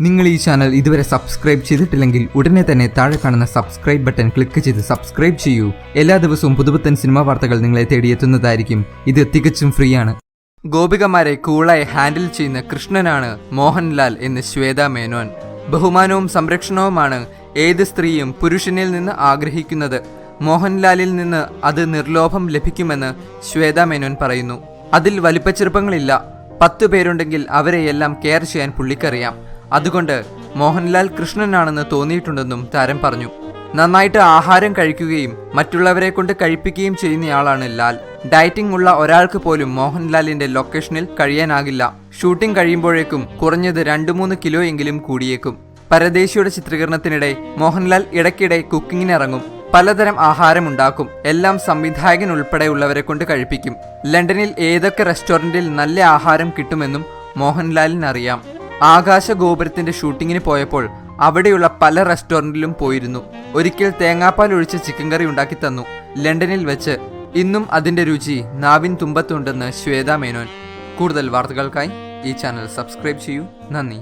നിങ്ങൾ ഈ ചാനൽ ഇതുവരെ സബ്സ്ക്രൈബ് ചെയ്തിട്ടില്ലെങ്കിൽ ഉടനെ തന്നെ താഴെ കാണുന്ന സബ്സ്ക്രൈബ് ബട്ടൺ ക്ലിക്ക് ചെയ്ത് സബ്സ്ക്രൈബ് ചെയ്യൂ. എല്ലാ ദിവസവും പുതുപുത്തൻ സിനിമാ വാർത്തകൾ നിങ്ങളെ തേടിയെത്തുന്നതായിരിക്കും. ഇത് തികച്ചും ഫ്രീ ആണ്. ഗോപികമാരെ കൂളായി ഹാൻഡിൽ ചെയ്യുന്ന കൃഷ്ണനാണ് മോഹൻലാൽ എന്ന് ശ്വേത മേനോൻ. ബഹുമാനവും സംരക്ഷണവുമാണ് ഏത് സ്ത്രീയും പുരുഷനിൽ നിന്ന് ആഗ്രഹിക്കുന്നത്. മോഹൻലാലിൽ നിന്ന് അത് നിർലോഭം ലഭിക്കുമെന്ന് ശ്വേത മേനോൻ പറയുന്നു. അതിൽ വലിപ്പച്ചെറുപ്പങ്ങളില്ല പത്തു പേരുണ്ടെങ്കിൽ അവരെയെല്ലാം കെയർ ചെയ്യാൻ പുള്ളിക്കറിയാം. അതുകൊണ്ട് മോഹൻലാൽ കൃഷ്ണനാണെന്ന് തോന്നിയിട്ടുണ്ടെന്നും താരം പറഞ്ഞു. നന്നായിട്ട് ആഹാരം കഴിക്കുകയും മറ്റുള്ളവരെ കൊണ്ട് കഴിപ്പിക്കുകയും ചെയ്യുന്നയാളാണ് ലാൽ. ഡയറ്റിംഗ് ഉള്ള ഒരാൾക്ക് പോലും മോഹൻലാലിന്റെ ലൊക്കേഷനിൽ കഴിയാനാകില്ല. ഷൂട്ടിംഗ് കഴിയുമ്പോഴേക്കും കുറഞ്ഞത് രണ്ടു മൂന്ന് കിലോ എങ്കിലും കൂടിയേക്കും. പരദേശിയുടെ ചിത്രീകരണത്തിനിടെ മോഹൻലാൽ ഇടയ്ക്കിടെ കുക്കിങ്ങിനിറങ്ങും. പലതരം ആഹാരം ഉണ്ടാക്കും. എല്ലാം സംവിധായകൻ ഉൾപ്പെടെയുള്ളവരെ കൊണ്ട് കഴിപ്പിക്കും. ലണ്ടനിൽ ഏതൊക്കെ റെസ്റ്റോറന്റിൽ നല്ല ആഹാരം കിട്ടുമെന്നും മോഹൻലാലിനറിയാം. ആകാശ ഗോപുരത്തിന്റെ ഷൂട്ടിങ്ങിന് പോയപ്പോൾ അവിടെയുള്ള പല റെസ്റ്റോറന്റിലും പോയിരുന്നു. ഒരിക്കൽ തേങ്ങാപ്പാൽ ഒഴിച്ച് ചിക്കൻ കറി ഉണ്ടാക്കി തന്നു. ലണ്ടനിൽ വെച്ച് ഇന്നും അതിന്റെ രുചി നാവിൻ തുമ്പത്തുണ്ടെന്ന് ശ്വേത മേനോൻ. കൂടുതൽ വാർത്തകൾക്കായി ഈ ചാനൽ സബ്സ്ക്രൈബ് ചെയ്യൂ. നന്ദി.